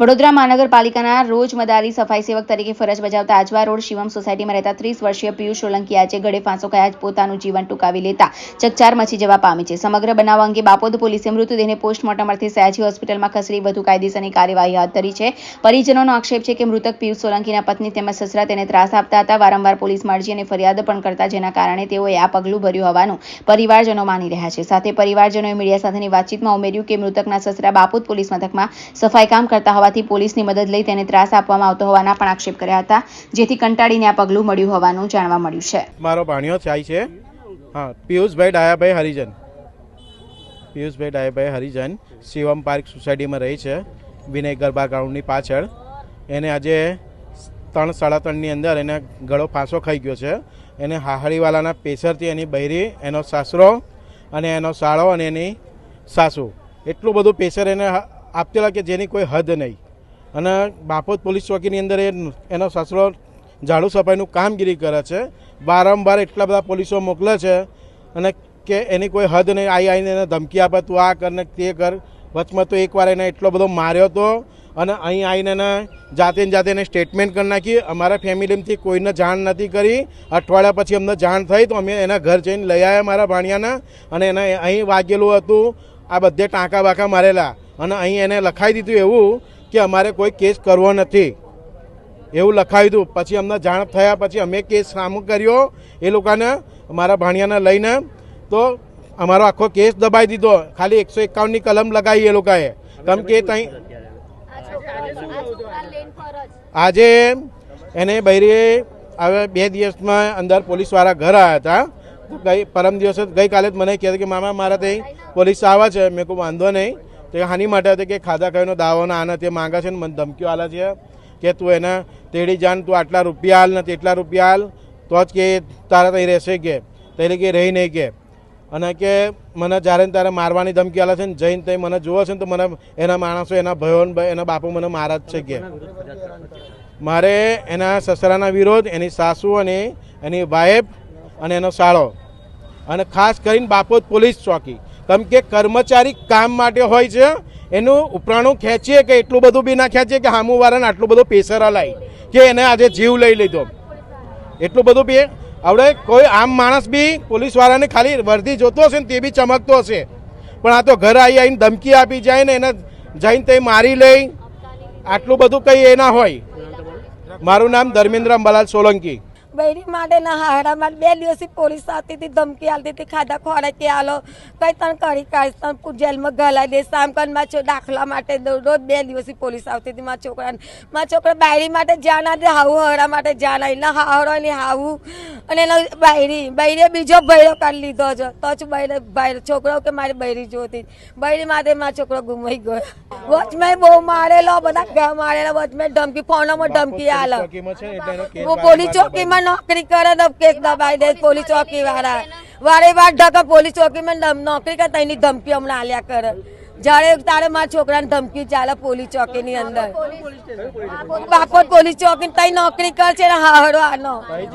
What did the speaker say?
વડોદરા મહાનગરપાલિકાના રોજમદારી સફાઈ સેવક તરીકે ફરજ બજાવતા આજવા રોડ શિવમ સોસાયટીમાં રહેતા ત્રીસ વર્ષીય પિયુષ સોલંકી આજે ગળે ફાંસો ખાયા પોતાનું જીવન ટૂંકાવી લેતા ચકચાર મચી જવા પામી છે. સમગ્ર બનાવ અંગે બાપોદ પોલીસે મૃતદેહને પોસ્ટમોર્ટમ અર્થે સયાજી હોસ્પિટલમાં ખસેડી વધુ કાયદેસરની કાર્યવાહી હાથ ધરી છે. પરિજનોનો આક્ષેપ છે કે મૃતક પિયુષ સોલંકીના પત્ની તેમજ સસરા તેને ત્રાસ આપતા હતા. વારંવાર પોલીસ મરજી અને ફરિયાદ પણ કરતા જેના કારણે તેઓએ આ પગલું ભર્યું હોવાનું પરિવારજનો માની રહ્યા છે. સાથે પરિવારજનોએ મીડિયા સાથેની વાતચીતમાં ઉમેર્યું કે મૃતકના સસરા બાપોદ પોલીસ મથકમાં સફાઈ કામ કરતા હોવાથી પોલીસની મદદ લઈ તેને ત્રાસ આપવામાં આવતો હોવાના પણ આક્ષેપ કર્યા હતા, જેથી કંટાળીને આ પગલું મળ્યું હોવાનું જાણવા મળ્યું છે. મારો ભાણિયો થાય છે. હા, પિયુષભાઈ ડાયાભાઈ હરિજન. પિયુષભાઈ ડાયાભાઈ હરિજન શિવમ પાર્ક સોસાયટીમાં રહી છે, વિનય ગરબા ગ્રાઉન્ડની પાછળ. એને આજે ત્રણ સાડા ત્રણની અંદર એને ગળો ફાંસો ખાઈ ગયો છે. એને હાહડીવાલાના પેસરથી એની બૈરી, એનો સાસરો અને એનો સાળો અને એની સાસુ. એટલું બધું પેસર એને આપતેલા કે જેની કોઈ હદ નહીં. અને બાપોદ પોલીસ ચોકીની અંદર એ એનો સસરો ઝાડુ સફાઈનું કામગીરી કરે છે. વારંવાર એટલા બધા પોલીસો મોકલે છે અને કે એની કોઈ હદ નહીં આવી આવીને એને ધમકી આપે, તું આ કર ને તે કર. વચમાં તો એકવાર એને એટલો બધો માર્યો હતો અને અહીં આવીને એને જાતે જાતે એને સ્ટેટમેન્ટ કરી નાખી. અમારા ફેમિલીમાંથી કોઈને જાણ નથી કરી. અઠવાડિયા પછી અમને જાણ થઈ તો અમે એના ઘર જઈને લઈ આવ્યા મારા ભાણિયાના અને એને અહીં વાગેલું હતું. આ બધે ટાંકા બાંકા મારેલા અને અહીં એને લખાઈ દીધું એવું કે અમારે કોઈ કેસ કરવો નથી. એવું લખાવી હતું. પછી અમને જાણ થયા પછી અમે કેસ સામો કર્યો. એ લોકોને મારા ભાણિયાને લઈને તો અમારો આખો કેસ દબાઈ દીધો. ખાલી એકસો એકાવનની કલમ લગાવી એ લોકોએ. કેમ કે ત્યાં આજે એને બૈરીએ હવે બે દિવસમાં અંદર પોલીસવાળા ઘર આવ્યા હતા. ગઈ પરમ દિવસે ગઈકાલે જ મને કહેતા કે, મામા મારા ત્યાં પોલીસ આવે છે. મેં કોઈ વાંધો નહીં. તો હાની માટે હતી કે ખાધા ખાઈનો દાવાનો આને તે માંગે છે ને મને ધમકીઓ આલે છે કે તું એને તેડી જાન તું આટલા રૂપિયા હાલ ને તેટલા રૂપિયા હાલ તો જ કે તારા ત્યાં રહેશે કે એટલે કે રહી નહીં કે. અને કે મને જ્યારે ને ત્યારે મારવાની ધમકી આલે છે ને જઈને ત્યાં મને જુઓ છે ને તો મને એના માણસો, એના ભયો એના બાપુ મને મારા જ છે કે. મારે એના સસરાના વિરોધ, એની સાસુ અને એની વાઇફ અને એનો સાળો. અને ખાસ કરીને બાપોદ પોલીસ ચોકી. કેમ કે કર્મચારી કામ માટે હોય છે, એનું ઉપરાણું ખેંચીએ કે એટલું બધું બી ના ખેંચીએ કે સામુવાળાને આટલું બધું પ્રેશર હલાય, કે એને આજે જીવ લઈ લીધો. એટલું બધું બી આપણે કોઈ આમ માણસ બી પોલીસવાળાને ખાલી વર્દી જોતો હશે ને તે બી ચમકતો હશે. પણ આ તો ઘરે આવી આવીને ધમકી આપી જાય ને એને જઈને તે મારી લઈ આટલું બધું કંઈ એ ના હોય. મારું નામ ધર્મેન્દ્ર અંબાલાલ સોલંકી. બૈરી માટે ના હારા માટે બે દિવસથી પોલીસ આવતી હતી ધમકી આવતી હતી ખાધા ખોરાકી આલો. કઈ તણ કરી કાઢીશ તણ જેલમાં ગલાઈ દઈશ આમ કરીને મારા છો દાખલા માટે રોજ બે દિવસથી પોલીસ આવતી હતી મારા છોકરાને. મારા છોકરા બાયરી માટે જ્યાં ના હાવું હરા માટે જ્યાં ના ના હાવડો ને હાવું અને એનો બાયરી બૈરીએ બીજો ભૈરો કાઢી લીધો છે. તો જ બૈરે ભાઈ છોકરો કે મારી બૈરી જોતી. બૈરી માટે મારો છોકરો ગુમાઈ ગયો. વચમાં બહુ મારેલો બધા મારેલા વચમાં ધમકી ફોનમાં ધમકી આલો. ચોકીમાં છે? એટલે એનો કેસ वो पोलीस चौकी में नौकरी करे तब केस दबाई दे पुलिस चौकी वाला વારે વાર ઢકા પોલીસ ચોકી માં ધમ- નોકરી કરતા એની ધમકી હમણાં આલ્યા કરે જ્યારે તારે મારા છોકરાને ધમકી ચાલે પોલીસ ચોકી ની અંદર બાપોદ પોલીસ ચોકી તઈ નોકરી કરશે ને હારો આનો